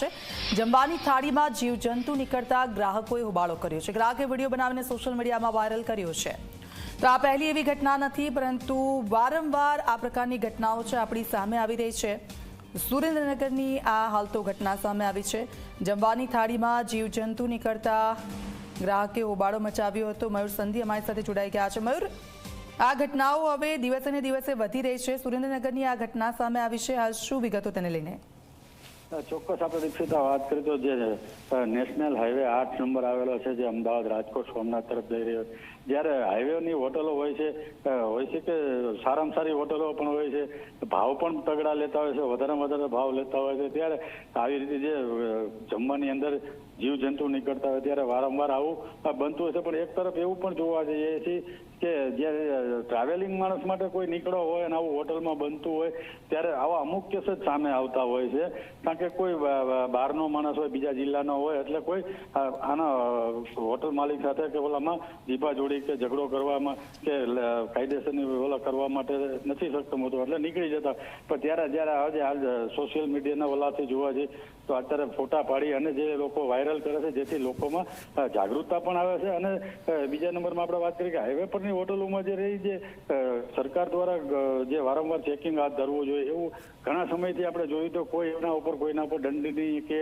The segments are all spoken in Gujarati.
છે. જમવાની થાળીમાં જીવજંતુ નીકળતા ગ્રાહકોએ હોબાળો કર્યો છે. ગ્રાહકે વીડિયો બનાવીને સોશિયલ મીડિયામાં વાયરલ કર્યો છે. તો આ પહેલી એવી ઘટના નથી, પરંતુ વારંવાર આ પ્રકારની ઘટનાઓ છે આપણી સામે આવી રહી છે. સુરેન્દ્રનગરની આ હાલ તો ઘટના સામે આવી છે. જમવાની થાળીમાં જીવજંતુ નીકળતા ગ્રાહકે હોબાળો મચાવ્યો હતો. મયુર સંધિ અમારી સાથે જોડાઈ ગયા છે. મયુર, આ ઘટનાઓ હવે દિવસે ને દિવસે વધી રહી છે. સુરેન્દ્રનગરની આ ઘટના સામે આવી છે. હાલ શું વિગતો તેને લઈને? ચોક્કસ આપણે દીક્ષિતા વાત કરીએ તો જે નેશનલ હાઈવે આઠ નંબર આવેલો છે, જે અમદાવાદ રાજકોટ સોમનાથ તરફ જઈ રહ્યો. જ્યારે હાઈવેની હોટલો હોય છે હોય છે કે સારામાં સારી હોટલો પણ હોય છે, ભાવ પણ તગડા લેતા હોય છે વધારે વધારે ભાવ લેતા હોય છે, ત્યારે આવી રીતે જે જમવાની અંદર જીવજંતુ નીકળતા હોય, ત્યારે વારંવાર આવું બનતું છે પણ એક તરફ એવું પણ જોવા જઈએ છીએ કે જ્યારે ટ્રાવેલિંગ માણસ માટે કોઈ નીકળો હોય અને આવું હોટલમાં બનતું હોય, ત્યારે આવા અમુક કેસ જ સામે આવતા હોય છે. કારણ કે કોઈ બહારનો માણસ હોય, બીજા જિલ્લાનો હોય, એટલે કોઈ આના હોટલ માલિક સાથે કે ઓલામાં જીભાજોડી કે ઝઘડો કરવામાં કે કાયદેસરની ઓલા કરવા માટે નથી સક્ષમ હોતો, એટલે નીકળી જતા. પણ ત્યારે, જ્યારે આજે આજ સોશિયલ મીડિયાના ઓલાથી જોવા જઈએ, તો અત્યારે ફોટા પાડી અને જે લોકો વાયરલ કરે છે, જેથી લોકોમાં જાગૃતતા પણ આવે છે અને બીજા નંબરમાં આપણે વાત કરીએ કે હાઈવે પરની હોટલોમાં જે રહી જે સરકાર દ્વારા જે વારંવાર ચેકિંગ હાથ ધરવું જોઈએ એવું ઘણા સમયથી આપણે જોયું તો કોઈ એના ઉપર, કોઈના ઉપર દંડની કે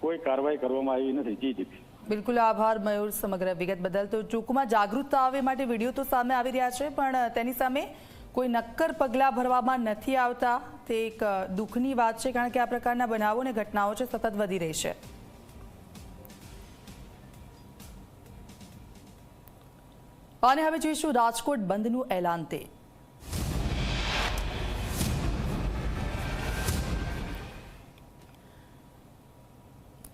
કોઈ કાર્યવાહી કરવામાં આવી નથી. જી જી. બિલકુલ આભાર મયુર સમગ્ર વિગત બદલ. તો ચૂંકમાં જાગૃતતા આવે માટે વીડિયો તો સામે આવી રહ્યા છે, પણ તેની સામે કોઈ નક્કર પગલાં ભરવામાં નથી આવતા. તે એક દુઃખની વાત છે, કારણ કે આ પ્રકારના બનાવો અને ઘટનાઓ છે, સતત વધી રહી છે. અને હવે જોઈશું રાજકોટ બંધનું એલાન તે.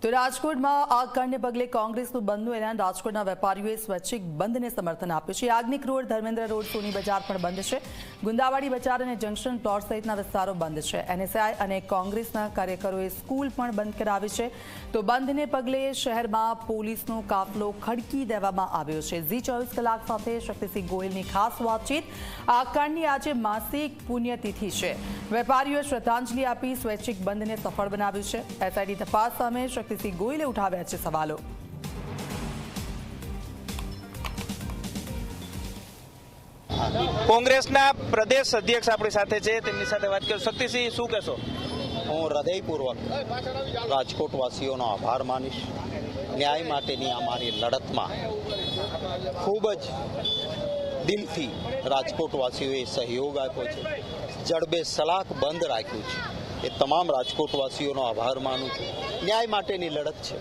તો રાજકોટમાં આગ કાંડને પગલે કોંગ્રેસનું બંધનું એલાન. રાજકોટના વેપારીઓએ સ્વૈચ્છિક બંધને સમર્થન આપ્યું છે. યાજ્ઞિક રોડ, ધર્મેન્દ્ર રોડ, સોની બજાર પણ બંધ છે. ગુંદાવાડી બજાર અને જંકશન પ્લોટ સહિતના વિસ્તારો બંધ છે. એનએસઆઈ અને કોંગ્રેસના કાર્યકરોએ સ્કૂલ પણ બંધ કરાવી છે. તો બંધને પગલે શહેરમાં પોલીસનો કાફલો ખડકી દેવામાં આવ્યો છે. ઝી ચોવીસ કલાક સાથે શક્તિસિંહ ગોયલની ખાસ વાતચીત. આ કાંડની આજે માસિક પુણ્યતિથિ છે. વેપારીઓએ શ્રદ્ધાંજલિ આપી સ્વૈચ્છિક બંધને સફળ બનાવ્યું છે. એસઆઈડી તપાસ સામે શક્તિસિંહ ગોયલે ઉઠાવ્યા છે સવાલો કોંગ્રેસના પ્રદેશ અધ્યક્ષ આપણી સાથે છે તેમની સાથે વાત કરો. શક્તિસિંહ શું કહેશો? હું હૃદયપૂર્વક રાજકોટવાસીઓનો આભાર માનીશ. ન્યાય માટેની અમારી લડતમાં ખૂબ જ દિલથી રાજકોટવાસીઓએ સહયોગ આપ્યો છે. જડબે સલાક બંધ રાખ્યું છે. એ તમામ રાજકોટવાસીઓનો આભાર માનું છું. ન્યાય માટેની લડત છે.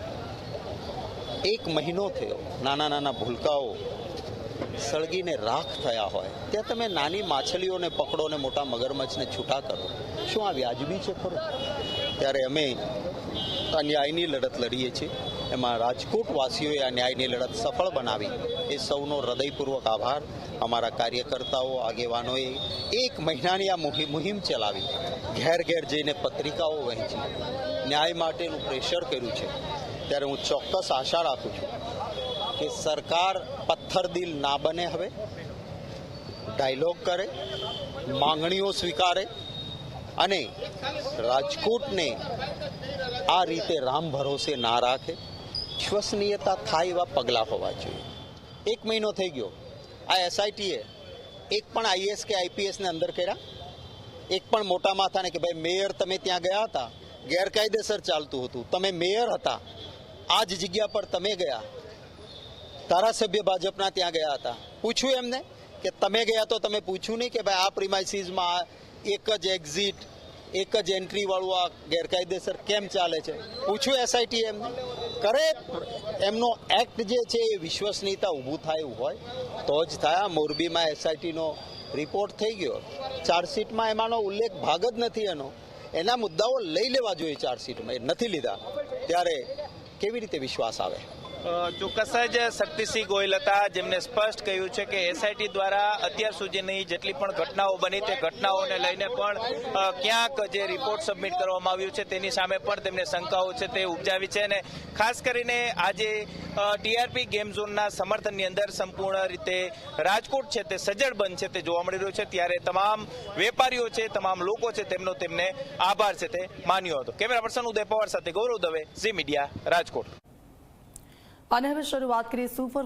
એક મહિનો થયો, નાના નાના ભૂલકાઓ સળગીને રાખ થયા હોય, ત્યાં તમે નાની માછલીઓને પકડો ને મોટા મગરમચ્છને છૂટા કરો. શું આ વ્યાજબી છે ખરું? ત્યારે અમે આ ન્યાયની લડત લડીએ છીએ. એમાં રાજકોટવાસીઓએ આ ન્યાયની લડત સફળ બનાવી. એ સૌનો હૃદયપૂર્વક આભાર. અમારા કાર્યકર્તાઓ, આગેવાનોએ એક મહિનાની આ મુહિ- મુહિમ ચલાવી. ઘેર ઘેર જઈને પત્રિકાઓ વહેંચી. ન્યાય માટેનું પ્રેશર કર્યું છે. ત્યારે હું ચોક્કસ આશા રાખું છું કે સરકાર પથ્થરદિલ ના બને હવે. ડાયલોગ કરે, માંગણીઓ સ્વીકારે અને રાજકોટને આ રીતે રામ ભરોસે ના રાખે. વિશ્વસનીયતા થાય એવા પગલાં હોવા જોઈએ. એક મહિનો થઈ ગયો. આ એસઆઈટીએ એક પણ આઈએસ કે આઈપીએસને અંદર કર્યા. એક પણ મોટા માથાને કે ભાઈ, મેયર તમે ત્યાં ગયા હતા. ગેરકાયદેસર ચાલતું હતું. તમે મેયર હતા. આ જ જગ્યા પર તમે ગયા. ધારાસભ્ય ભાજપના ત્યાં ગયા હતા. પૂછ્યું એમને કે તમે ગયા તો તમે પૂછ્યું નહીં કે ભાઈ, આ પ્રિમાઇસીસમાં એક જ એક્ઝિટ એક જ એન્ટ્રી વાળું આ ગેરકાયદેસર કેમ ચાલે છે? પૂછ્યું એસઆઈટી એમ કરે. એમનો એક્ટ જે છે એ વિશ્વસનીયતા ઊભું થાય એવું હોય, તો જ થયા. મોરબીમાં એસઆઈટીનો રિપોર્ટ થઈ ગયો. ચાર્જશીટમાં એમાંનો ઉલ્લેખ ભાગ જ નથી એનો. એના મુદ્દાઓ લઈ લેવા જોઈએ ચાર્જશીટમાં. એ નથી લીધા. ત્યારે કેવી રીતે વિશ્વાસ આવે? ચોક્કસ જ શક્તિસિંહ ગોયલ હતા, જેમને સ્પષ્ટ કહ્યું છે કે એસઆઈટી દ્વારા અત્યાર સુધીની જેટલી પણ ઘટનાઓ બની, તે ઘટનાઓને લઈને પણ ક્યાંક જે રિપોર્ટ સબમિટ કરવામાં આવ્યું છે, તેની સામે પણ તેમને શંકાઓ છે, તે ઉપજાવી છે. અને ખાસ કરીને આજે ટીઆરપી ગેમ ઝોનના સમર્થનની અંદર સંપૂર્ણ રીતે રાજકોટ છે, તે સજ્જડ બંધ છે, તે જોવા મળી રહ્યું છે. ત્યારે તમામ વેપારીઓ છે, તમામ લોકો છે, તેમનો તેમને આભાર છે, તે માન્યો હતો. કેમેરા પર્સન ઉદય પવાર સાથે ગૌરવ દવે, ઝી મીડિયા રાજકોટ. અને હવે શરૂઆત કરીએ સુપર